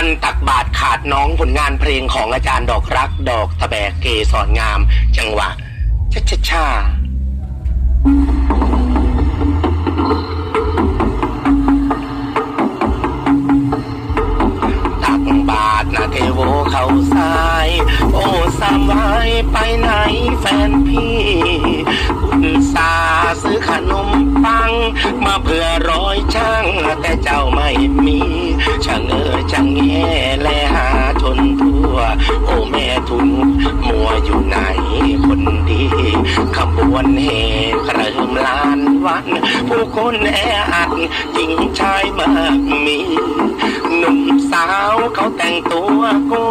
วันตักบาทขาดน้องผลงานเพลงของอาจารย์ดอกรัก ดอกตะแบกเกสรงาม จังหวะชะชะชาตักบาทนะเทโวเขาสาย โอ้สามวายไปไหนแฟนพี่อุตสาซื้อขนมปัง มาเพื่อร้อยช่างแต่เจ้าไม่มีะเง้อชะแง่และหาจนทั่ว โอ้แม่ทุนมัวอยู่ไหนคนดีขบวนเหเคริ่มลานวัน ผู้คนแออัดหญิงชายมากมีหนุ่มสาวเขาแต่งตัวโก้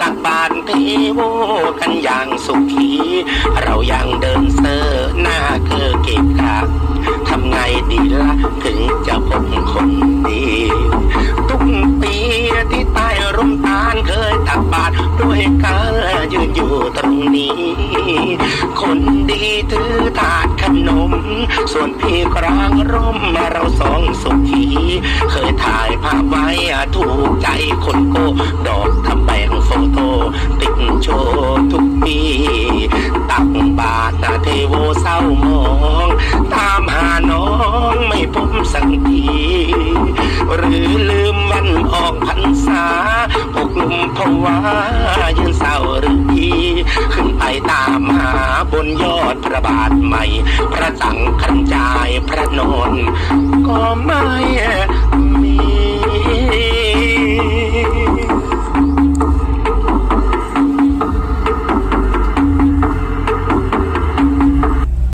ตักบานเทโวกันอย่างสุขี เรายัง ยกันยืนอยู่ตรงนี้ คนดีถือถาดขนม ส่วนพี่กลางร่มเราสองสุขีเคยถ่ายภาพไว้ถูกใจคนโก ดอกทำแบ่งโฟโต้ติดโชว์ทุกปี ตักบาตรเทโวเศร้ามอง ตามหาน้องไม่พบสักที หรือลืมวันออกพรรษา ว่าวะยืนเศร้าหรือพีขึ้นไปตามหาบนยอดพระบาทใหม่ พระสังขันจายพระนนก็ไม่